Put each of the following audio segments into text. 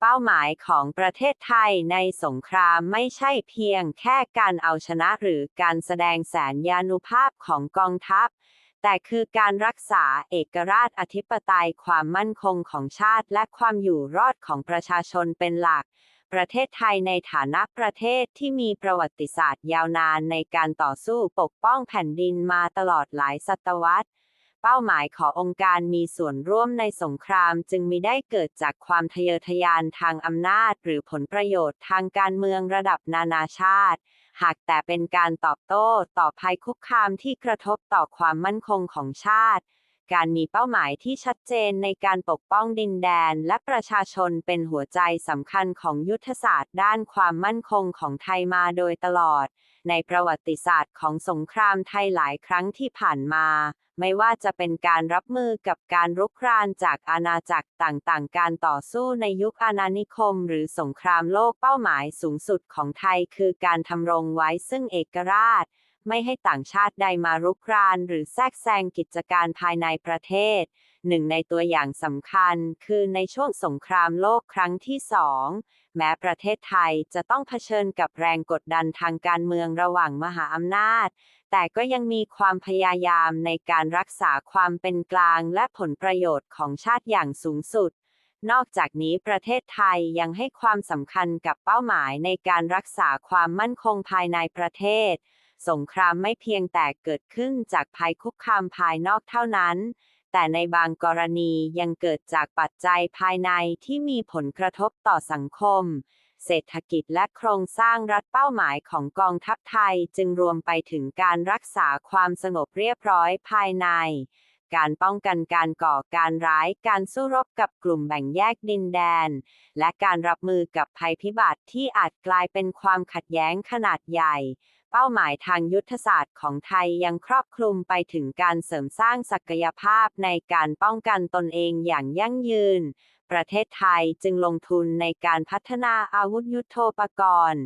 เป้าหมายของประเทศไทยในสงครามไม่ใช่เพียงแค่การเอาชนะหรือการแสดงแสนยานุภาพของกองทัพ แต่คือการรักษาเอกราชอธิปไตยความมั่นคงของชาติและความอยู่รอดของประชาชนเป็นหลัก ประเทศไทยในฐานะประเทศที่มีประวัติศาสตร์ยาวนานในการต่อสู้ปกป้องแผ่นดินมาตลอดหลายศตวรรษ เป้าหมายขององค์การมีส่วนร่วมในสงครามจึงมิได้เกิดจากความทะเยอทะยานทางอำนาจ หรือผลประโยชน์ทางการเมืองระดับนานาชาติ หากแต่เป็นการตอบโต้ต่อภัยคุกคามที่กระทบต่อความมั่นคงของชาติ การมีเป้าหมายที่ชัดเจนในการปกป้องดินแดนและประชาชนเป็นหัวใจสำคัญของยุทธศาสตร์ด้านความมั่นคงของไทยมาโดยตลอด ในประวัติศาสตร์ของสงครามไทยหลายครั้งที่ผ่านมา ไม่ว่าจะเป็นการรับมือกับการรุกรานจากอาณาจักรต่างๆ การต่อสู้ในยุคอาณานิคม หรือสงครามโลกเป้าหมายสูงสุดของไทยคือการทำรงไว้ซึ่งเอกราช ไม่ให้ต่างชาติใดมารุกรานหรือแทรกแซงกิจการภายในประเทศ หนึ่งในตัวอย่างสำคัญคือในช่วงสงครามโลกครั้งที่สองแม้ประเทศไทยจะต้องเผชิญกับแรงกดดันทางการเมืองระหว่างมหาอำนาจ แต่ก็ยังมีความพยายามในการรักษาความเป็นกลางและผลประโยชน์ของชาติอย่างสูงสุดนอกจากนี้ประเทศไทยยังให้ความสำคัญกับเป้าหมายในการรักษาความมั่นคงภายในประเทศ สงครามไม่เพียงแต่เกิดขึ้นจากภัยคุกคามภายนอกเท่านั้น แต่ในบางกรณียังเกิดจากปัจจัยภายในที่มีผลกระทบต่อสังคม เศรษฐกิจและโครงสร้างรัฐเป้าหมายของกองทัพไทยจึงรวมไปถึงการรักษาความสงบเรียบร้อยภายใน การป้องกันการก่อการร้าย การสู้รบกับกลุ่มแบ่งแยกดินแดน และการรับมือกับภัยพิบัติที่อาจกลายเป็นความขัดแย้งขนาดใหญ่ เป้าหมายทางยุทธศาสตร์ของไทยยังครอบคลุมไปถึงการเสริมสร้างศักยภาพในการป้องกันตนเองอย่างยั่งยืน ประเทศไทยจึงลงทุนในการพัฒนาอาวุธยุโทโธปกรณ์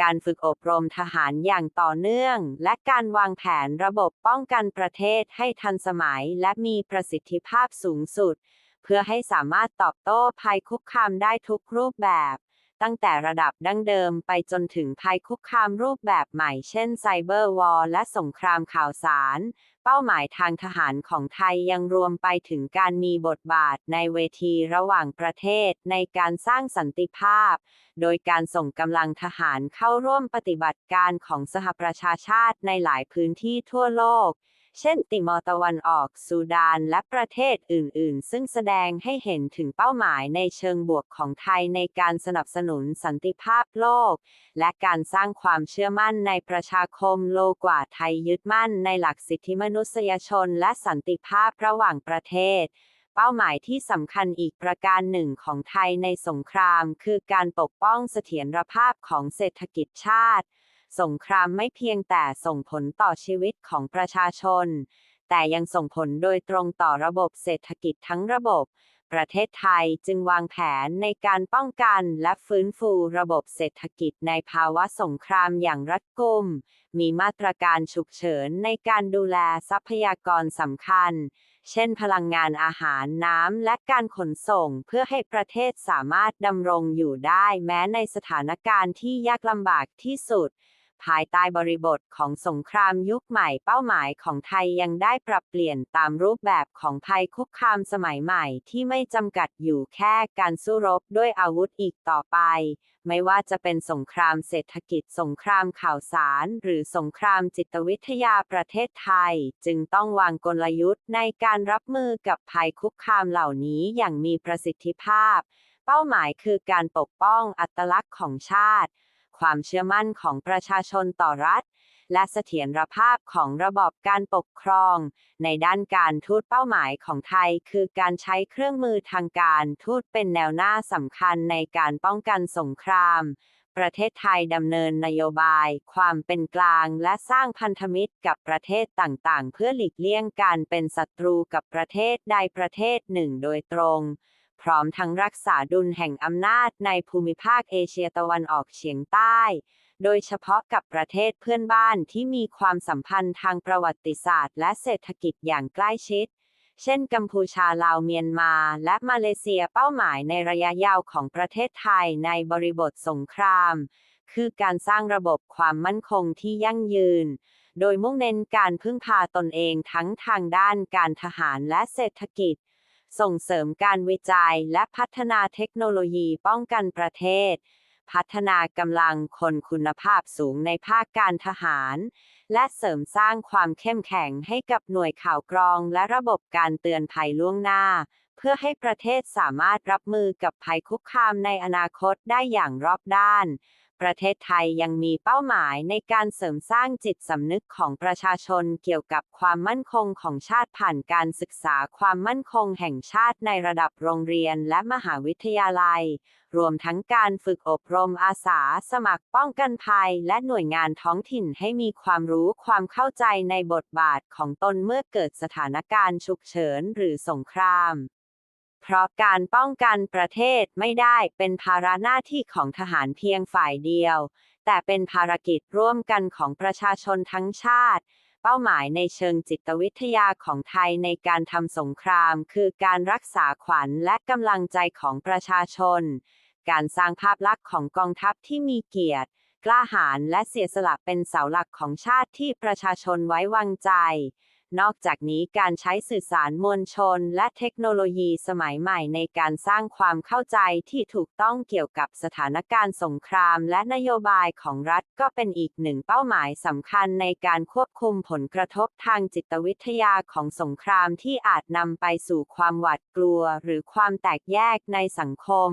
การฝึกอบรมทหารอย่างต่อเนื่อง และการวางแผนระบบป้องกันประเทศให้ทันสมัยและมีประสิทธิภาพสูงสุด เพื่อให้สามารถตอบโต้ภัยคุกคามได้ทุกรูปแบบ ตั้งแต่ระดับดั้งเดิมไปจนถึงภัยคุกคามรูปแบบใหม่เช่นไซเบอร์วอร์และสงครามข่าวสาร เป้าหมายทางทหารของไทยยังรวมไปถึงการมีบทบาทในเวทีระหว่างประเทศในการสร้างสันติภาพ โดยการส่งกำลังทหารเข้าร่วมปฏิบัติการของสหประชาชาติในหลายพื้นที่ทั่วโลก เช่นติมอร์ตะวันออกซูดานและประเทศอื่น ๆ ซึ่งแสดงให้เห็นถึงเป้าหมายในเชิงบวกของไทยในการสนับสนุนสันติภาพโลก และการสร้างความเชื่อมั่นในประชาคมโลกว่าไทยยึดมั่นในหลักสิทธิมนุษยชนและสันติภาพระหว่างประเทศเป้าหมายที่สำคัญอีกประการหนึ่งของไทยในสงคราม คือการปกป้องเสถียรภาพของเศรษฐกิจชาติ สงครามไม่เพียงแต่ส่งผลต่อชีวิตของประชาชน แต่ยังส่งผลโดยตรงต่อระบบเศรษฐกิจทั้งระบบ ประเทศไทยจึงวางแผนในการป้องกันและฟื้นฟูระบบเศรษฐกิจในภาวะสงครามอย่างรัดกุม มีมาตรการฉุกเฉินในการดูแลทรัพยากรสำคัญ เช่นพลังงานอาหารน้ำและการขนส่งเพื่อให้ประเทศสามารถดำรงอยู่ได้แม้ในสถานการณ์ที่ยากลำบากที่สุด ภายใต้บริบทของสงครามยุคใหม่เป้าหมายของไทยยังได้ปรับเปลี่ยนตามรูปแบบของภัยคุกคามสมัยใหม่ที่ไม่จำกัดอยู่แค่การสู้รบด้วยอาวุธอีกต่อไป ไม่ว่าจะเป็นสงครามเศรษฐกิจสงครามข่าวสาร หรือสงครามจิตวิทยาประเทศไทย จึงต้องวางกลยุทธ์ในการรับมือกับภัยคุกคามเหล่านี้อย่างมีประสิทธิภาพ เป้าหมายคือการปกป้องอัตลักษณ์ของชาติ ความเชื่อมั่นของประชาชนต่อรัฐ และเสถียรภาพของระบอบการปกครอง ในด้านการทูตเป้าหมายของไทย คือการใช้เครื่องมือทางการทูตเป็นแนวหน้าสำคัญในการป้องกันสงคราม ประเทศไทยดำเนินนโยบาย ความเป็นกลางและสร้างพันธมิตรกับประเทศต่างๆ เพื่อหลีกเลี่ยงการเป็นศัตรูกับประเทศใดประเทศหนึ่งโดยตรง พร้อมทั้งรักษาดุลแห่งอำนาจในภูมิภาคเอเชียตะวันออกเฉียงใต้ โดยเฉพาะกับประเทศเพื่อนบ้านที่มีความสัมพันธ์ทางประวัติศาสตร์ และเศรษฐกิจอย่างใกล้ชิด เช่น กัมพูชาลาวเมียนมา และมาเลเซียเป้าหมายในระยะยาวของประเทศไทยในบริบทสงคราม คือการสร้างระบบความมั่นคงที่ยั่งยืนโดยมุ่งเน้นการพึ่งพาตนเองทั้งทางด้านการทหารและเศรษฐกิจ ส่งเสริมการวิจัยและพัฒนาเทคโนโลยีป้องกันประเทศ พัฒนากำลังคนคุณภาพสูงในภาคการทหาร และเสริมสร้างความเข้มแข็งให้กับหน่วยข่าวกรองและระบบการเตือนภัยล่วงหน้า เพื่อให้ประเทศสามารถรับมือกับภัยคุกคามในอนาคตได้อย่างรอบด้าน ประเทศไทยยังมีเป้าหมายในการเสริมสร้างจิตสำนึกของประชาชนเกี่ยวกับความมั่นคงของชาติผ่านการศึกษาความมั่นคงแห่งชาติในระดับโรงเรียนและมหาวิทยาลัย รวมทั้งการฝึกอบรมอาสาสมัครป้องกันภัย และหน่วยงานท้องถิ่นให้มีความรู้ความเข้าใจในบทบาทของตนเมื่อเกิดสถานการณ์ฉุกเฉินหรือสงคราม เพราะการป้องกันประเทศไม่ได้เป็นภาระหน้าที่ของทหารเพียงฝ่ายเดียว แต่เป็นภารกิจร่วมกันของประชาชนทั้งชาติ เป้าหมายในเชิงจิตวิทยาของไทยในการทำสงคราม คือการรักษาขวัญและกำลังใจของประชาชน การสร้างภาพลักษณ์ของกองทัพที่มีเกียรติ กล้าหาญและเสียสละเป็นเสาหลักของชาติที่ประชาชนไว้วางใจ นอกจากนี้การใช้สื่อสารมวลชน และเทคโนโลยีสมัยใหม่ในการสร้างความเข้าใจที่ถูกต้องเกี่ยวกับสถานการณ์สงคราม และนโยบายของรัฐก็เป็นอีกหนึ่งเป้าหมายสำคัญในการควบคุมผลกระทบทางจิตวิทยาของสงครามที่อาจนำไปสู่ความหวาดกลัว หรือความแตกแยกในสังคม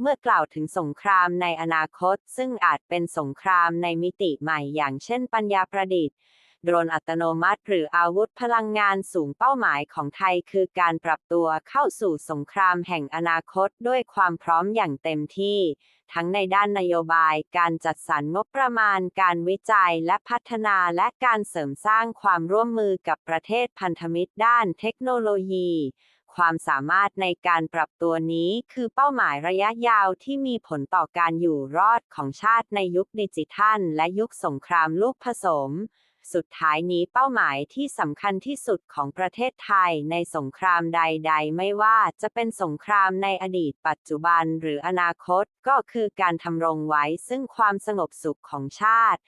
เมื่อกล่าวถึงสงครามในอนาคต ซึ่งอาจเป็นสงครามในมิติใหม่อย่างเช่นปัญญาประดิษฐ์ โดรนอัตโนมัติ หรืออาวุธพลังงานสูงเป้าหมายของไทยคือการปรับตัวเข้าสู่สงครามแห่งอนาคตด้วยความพร้อมอย่างเต็มที่ ทั้งในด้านนโยบาย การจัดสรรงบประมาณ การวิจัยและพัฒนาและการเสริมสร้างความร่วมมือกับประเทศพันธมิตรด้านเทคโนโลยีความสามารถในการปรับตัวนี้คือเป้าหมายระยะยาวที่มีผลต่อการอยู่รอดของชาติในยุคดิจิทัล และยุคสงครามลูกผสม สุดท้ายนี้เป้าหมายที่สำคัญที่สุดของประเทศไทยในสงครามใด ๆ ไม่ว่าจะเป็นสงครามในอดีตปัจจุบันหรืออนาคตก็คือการทำรงไว้ซึ่งความสงบสุขของชาติ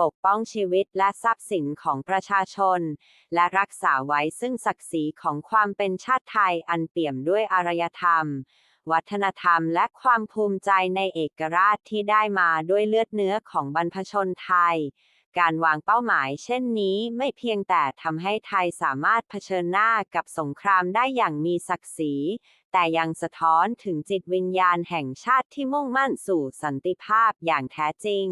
ปกป้องชีวิตและทรัพย์สินของประชาชน และรักษาไว้ซึ่งศักดิ์ศรีของความเป็นชาติไทยอันเปี่ยมด้วยอารยธรรมวัฒนธรรมและความภูมิใจในเอกราชที่ได้มาด้วยเลือดเนื้อของบรรพชนไทย การวางเป้าหมาย เช่นนี้ไม่เพียงแต่ทำให้ไทยสามารถเผชิญหน้ากับสงครามได้อย่างมีศักดิ์ศรี แต่ยังสะท้อนถึงจิตวิญญาณแห่งชาติที่มุ่งมั่นสู่สันติภาพอย่างแท้จริง